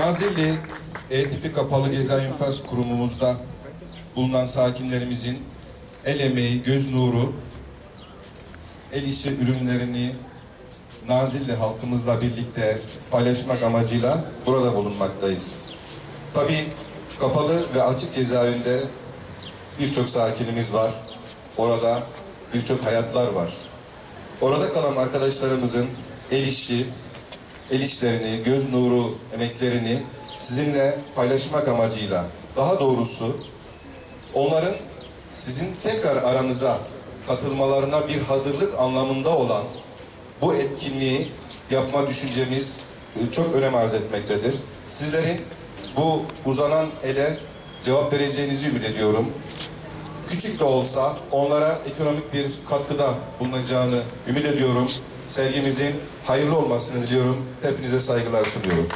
Nazilli E-Tipi Kapalı Ceza İnfaz Kurumumuzda bulunan sakinlerimizin el emeği, göz nuru, el işi ürünlerini Nazilli halkımızla birlikte paylaşmak amacıyla burada bulunmaktayız. Tabii kapalı ve açık cezaevinde birçok sakinimiz var. Orada birçok hayatlar var. Orada kalan arkadaşlarımızın el işi, el işlerini, göz nuru emeklerini sizinle paylaşmak amacıyla daha doğrusu onların sizin tekrar aranıza katılmalarına bir hazırlık anlamında olan bu etkinliği yapma düşüncemiz e, çok önem arz etmektedir. Sizlerin bu uzanan ele cevap vereceğinizi ümit ediyorum. Küçük de olsa onlara ekonomik bir katkıda bulunacağını ümit ediyorum. Sergimizin hayırlı olmasını diliyorum. Hepinize saygılar sunuyorum.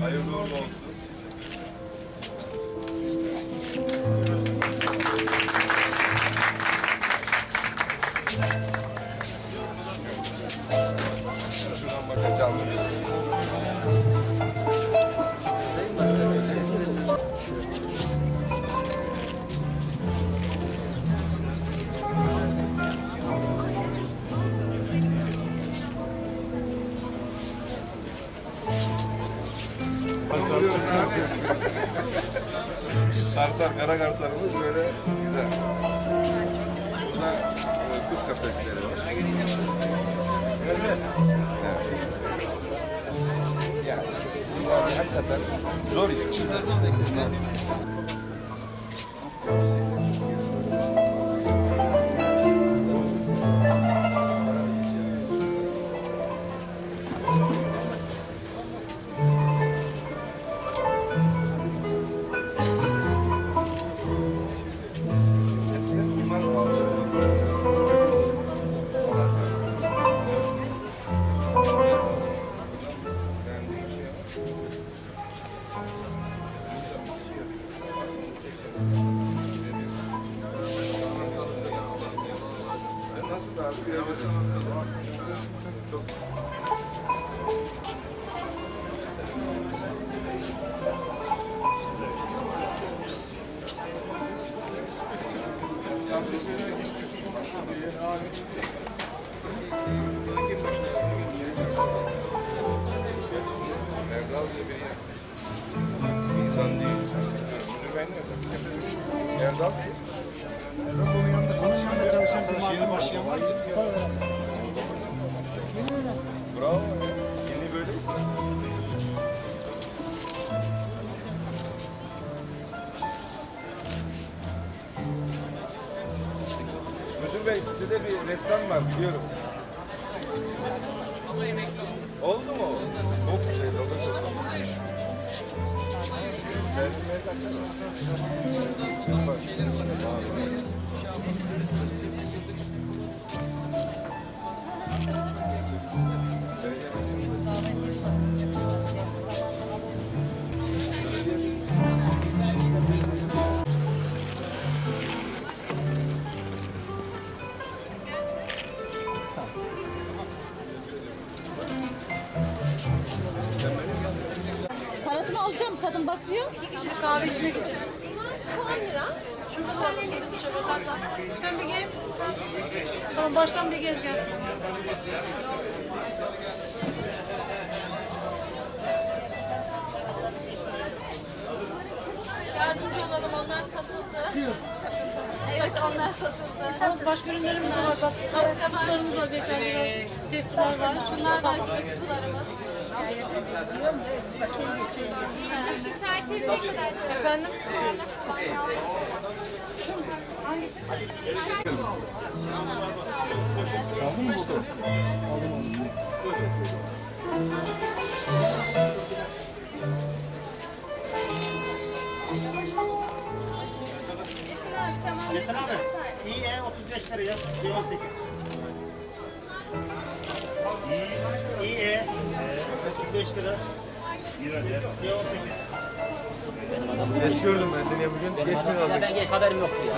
Hayırlı olsun. Şuradan bakacağım. Kartal, kara kartalımız böyle güzel. Burada e, kuş kafesleri var. Evet. Yani, bunlar hakikaten zor iş. Bunlar Nasıl da abi. Çok Erdal diye. Erdal onun yanında çalışan da çalışan arkadaş yeni başlayan var. Bravo. Yeni böyleyiz. Müdür bey sizde de bir ressam var biliyorum. Oldu mu? o? Çok güzel, o da çok güzel. De açalım. Parasını alacağım kadın kişilik kahve içmek için. 10 lira. Şurada var. Sen bir gez. Tamam baştan bir gez gel. Yardımcı olalım onlar satıldı. Satıldı. Evet onlar satıldı. Satın. Başka ürünlerimiz de var. Bak Başka kutularımız var. Geçen tepsiler var. Şunlar var kutularımız. Efendim? Yeter abi. İE 35 lira yaz. C18. İE 35 lira. C18. Yaşıyordum ben seni bugün. Geç mi kaldık? Ben haberim yoktu ya.